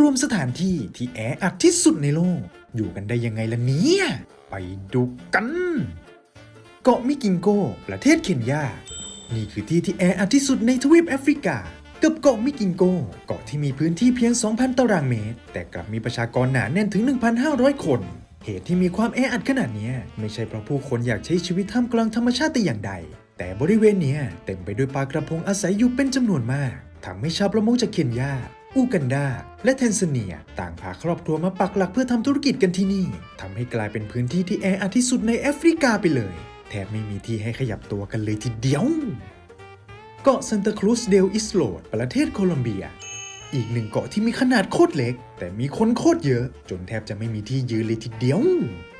รวมสถานที่ที่แออัดที่สุดในโลก อยู่กันได้ยังไงล่ะเนี่ย ไปดูกัน เกาะมิกิงโก ประเทศเคนยา นี่คือที่ที่แออัดที่สุดในทวีปแอฟริกา กับเกาะมิกิงโก เกาะที่มีพื้นที่เพียง 2,000 ตารางเมตร แต่กลับมีประชากรหนาแน่นถึง 1,500 คนเหตุที่มีความแออัดขนาดนี้ไม่ใช่เพราะผู้คนอยากใช้ชีวิตท่ามกลางธรรมชาติแต่อย่างใด แต่บริเวณนี้เต็มไปด้วยปลากระพงอาศัยอยู่เป็นจำนวนมากทำให้ชาวประมงจากเคนยา อูกันดา และแทนซาเนีย ต่างพาครอบครัวมาปักหลักเพื่อทำธุรกิจกันที่นี่ทำให้กลายเป็นพื้นที่ที่แออัดที่สุดในแอฟริกาไปเลย แทบไม่มีที่ให้ขยับตัวกันเลยทีเดียว เกาะซันตาครูซเดลอิสโลดประเทศโคลอมเบีย อีกหนึ่งเกาะที่มีขนาดโคตรเล็ก แต่มีคนโคตรเยอะ จนแทบจะไม่มีที่ยืนเลยทีเดียว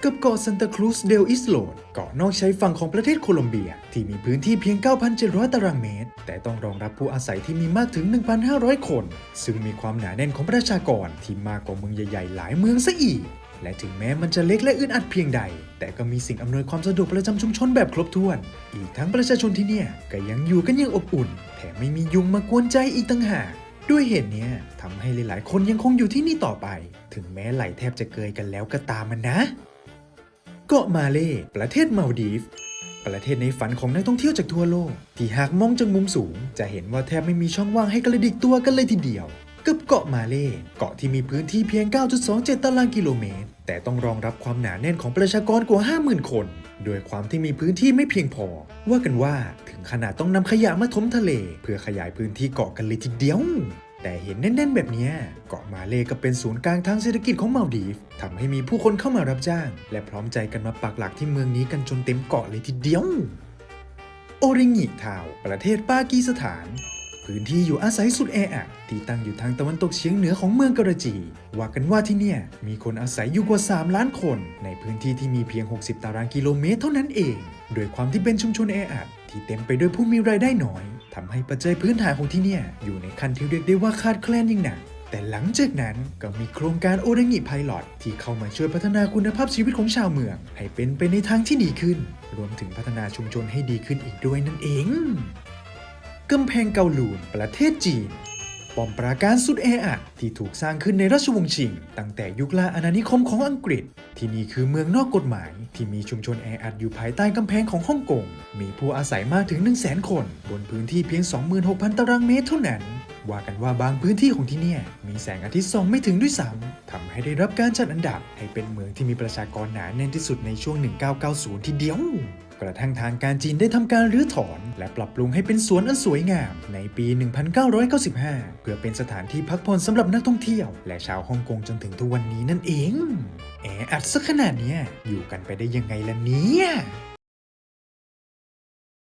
กับเกาะซันตาครูซเดลอิสโลดเกาะนอกชายฝั่งของประเทศโคลอมเบีย ที่มีพื้นที่เพียง 9,700 ตารางเมตร แต่ต้องรองรับผู้อาศัยที่มีมากถึง 1,500 คน ซึ่งมีความหนาแน่นของประชากรที่มากกว่าเมืองใหญ่ๆ หลายเมืองซะอีกและถึงแม้มันจะเล็กและอึดอัดเพียงใด แต่ก็มีสิ่งอำนวยความสะดวกประจำชุมชนแบบครบถ้วน อีกทั้งประชาชนที่เนี่ยก็ยังอยู่กันอย่างอบอุ่น แถมไม่มียุงมากวนใจอีกต่างหาก ด้วยเหตุนี้ทำให้หลายๆ คนยังคงอยู่ที่นี่ต่อไป ถึงแม้ไหลแทบจะเกยกันแล้วก็ตามมันนะ เกาะมาเล ประเทศมาดีฟ ประเทศในฝันของนักท่องเที่ยวจากทั่วโลก ที่หากมองจากมุมสูง จะเห็นว่าแทบไม่มีช่องว่างให้กระดิกตัวกันเลยทีเดียว กับเกาะมาเล เกาะที่มีพื้นที่เพียง 9.27 ตารางกิโลเมตร แต่ต้องรองรับความหนาแน่นของประชากรกว่า 50,000 คนโดยความที่มีพื้นที่ไม่เพียงพอ ว่ากันว่าถึงขนาดต้องนำขยะมาถมทะเล เพื่อขยายพื้นที่เกาะกันเลยทีเดียว แต่เห็นแน่นๆ แบบนี้เกาะมาเลก็เป็นศูนย์กลางทางเศรษฐกิจของมาลดีฟทำให้มีผู้คนเข้ามารับจ้าง และพร้อมใจกันมาปักหลักที่เมืองนี้กันจนเต็มเกาะเลยทีเดียว โอริงิทาว ประเทศปากีสถาน พื้นที่อยู่อาศัยสุดแออัดที่ตั้งอยู่ทางตะวันตกเฉียงเหนือของเมืองกระจี ว่ากันว่าที่เนี่ย มีคนอาศัยอยู่กว่า 3 ล้านคน ในพื้นที่ที่มีเพียง 60 ตารางกิโลเมตรเท่านั้นเองโดยความที่เป็นชุมชนแออัดที่เต็มไปด้วยผู้มีรายได้น้อยทำให้ปัจจัยพื้นฐานของที่เนี่ย อยู่ในขั้นที่เรียกได้ว่าขาดแคลนยิ่งหนักแต่หลังจากนั้นก็มีโครงการโอเรงิไพลอตที่เข้ามาช่วยพัฒนาคุณภาพชีวิตของชาวเมือง ให้เป็นไปในทางที่ดีขึ้น รวมถึงพัฒนาชุมชนให้ดีขึ้นอีกด้วยนั่นเอง กำแพงเกาหลูนประเทศจีน ป้อมปราการสุดแออัดที่ถูกสร้างขึ้นในราชวงศ์ชิง ตั้งแต่ยุคล่าอาณานิคมของอังกฤษ ที่นี่คือเมืองนอกกฎหมาย ที่มีชุมชนแออัดอยู่ภายใต้กำแพงของฮ่องกง มีผู้อาศัยมากถึง 1 0 0 0 0แสนคน บนพื้นที่เพียง 26,000 ตารางเมตรเท่านั้นว่ากันว่าบางพื้นที่ของที่นี่มีแสงอาทิตย์ส่องไม่ถึงด้วยซ้ำทำให้ได้รับการจัดอันดับ ให้เป็นเมืองที่มีประชากรหนาแน่นที่สุดในช่วง 1990 ทีเดียว กระทั่งทางการจีนได้ทำการรื้อถอน และปรับปรุงให้เป็นสวนอันสวยงาม ในปี 1995 เพื่อเป็นสถานที่พักผ่อนสำหรับนักท่องเที่ยว และชาวฮ่องกงจนถึงทุกวันนี้นั่นเอง แออัดซะขนาดเนี้ยอยู่กันไปได้ยังไงล่ะเนี่ย